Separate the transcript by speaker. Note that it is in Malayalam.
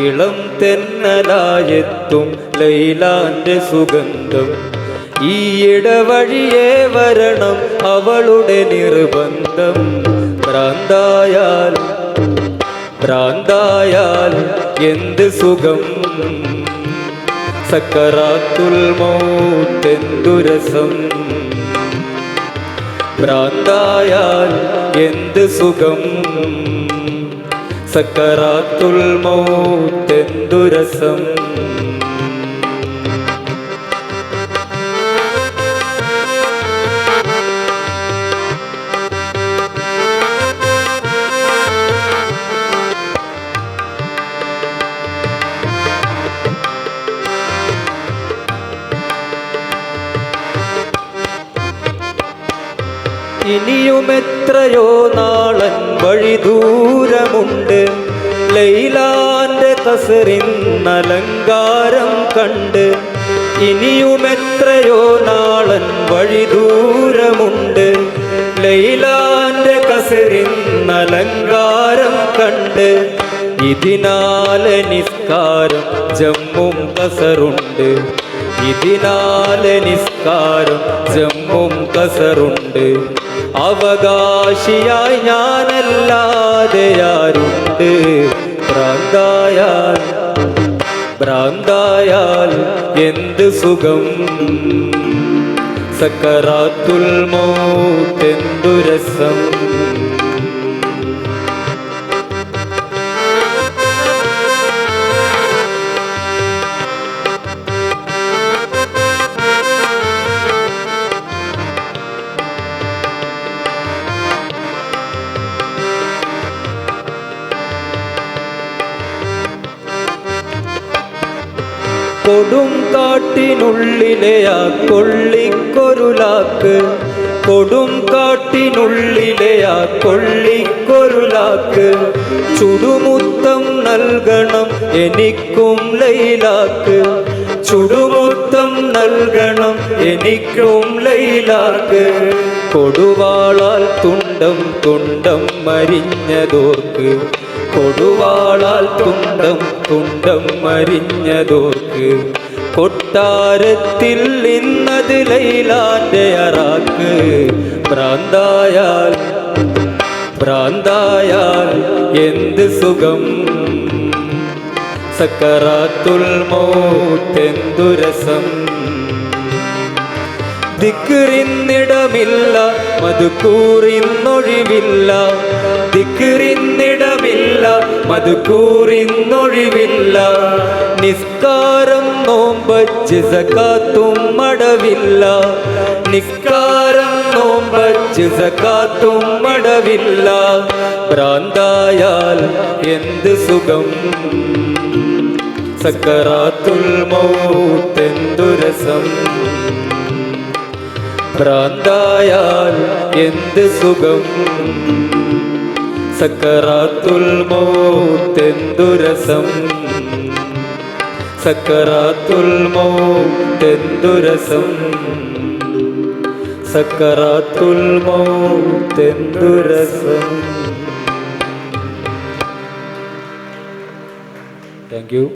Speaker 1: ഇളം തെന്നലായെത്തും ലൈലാന്റെ സുഗന്ധം. ഈ ഇടവഴിയെ വരണം അവളുടെ നിർബന്ധം. ഭ്രാന്തായാൽ ഭ്രാന്തായാൽ എന്ത് സുഖം? സക്കറാത്തുൽ മൗത്തെന്തുരസം? ഭ്രാന്തായാൽ എന്ത് സുഖം? സക്കറാത്തുൽ മൗത്തെന്തു രസം ഇനിയും എത്രയോ നാളൻ വഴി ദൂരമുണ്ട്. ലൈലാന്റെ കസറിന്നലങ്കാരം കണ്ട് ഇനിയും എത്രയോ നാളൻ വഴി ദൂരമുണ്ട്. ലൈലാന്റെ അലങ്കാരം കണ്ട് ഇതിനാലെ നിസ്കാരം ജമ്മും കസറുണ്ട്. ഇതിനാലെ നിസ്കാരം ജമ്മും കസറുണ്ട്. അവകാശിയായി ഞാനല്ലാതെ ആരുണ്ട്? ഭ്രാന്തായാൽ ഭ്രാന്തായാൽ എന്ത് സുഖം? സക്കറാത്തുൽ മൗത്തെന്തു രസം? കൊടും കാട്ടിനുള്ളിലെ ആ കൊള്ളിക്കൊരുലാക്ക്. കൊടും കാട്ടിനുള്ളിലെ ആ കൊള്ളിക്കൊരുലാക്ക്. ചുടുമുത്തം നൽകണം എനിക്കും ലൈലാക്ക്. ചുടുമുത്തം നൽകണം എനിക്കും ലൈലാക്ക്. കൊടുവാളാൽ തുണ്ടം തുണ്ടം മരിഞ്ഞതോർക്ക്. കൊടുവാളാൽ തുണ്ടം തുണ്ടം മരിഞ്ഞതോർക്ക്. കൊട്ടാരത്തിൽ ഇന്നത് ലൈലാന്റെ അറാക്ക്. ഭ്രാന്തായാൽ ഭ്രാന്തായാൽ എന്ത് സുഖം? സക്കറാത്തുൽ മൗത്തെന്തു രസം? ദിക്റിന്നിടമില്ല മധുക്കൂറിന്നൊഴിവില്ല ദിക്റിന്നിടമില്ല മധുക്കൂറിന്നൊഴിവില്ല. നിസ്കാരം നോമ്പച്ച് സക്കാത്തും മടവില്ല. നിസ്കാരം നോമ്പച്ച് സക്കാത്തും മടവില്ല. ഭ്രാന്തായാൽ എന്ത് സുഖം? സക്കറാത്തുൽ മൗത്തെന്തുരസം ഭ്രാന്തായാൽ എന്ത് സുഖം? സക്കറാത്തുൽ മൗത്തെന്തു രസം സക്കറാത്തുൽ മൗത്തെന്തു രസം സക്കറാത്തുൽ മൗത്തെന്തു രസം താങ്ക് യു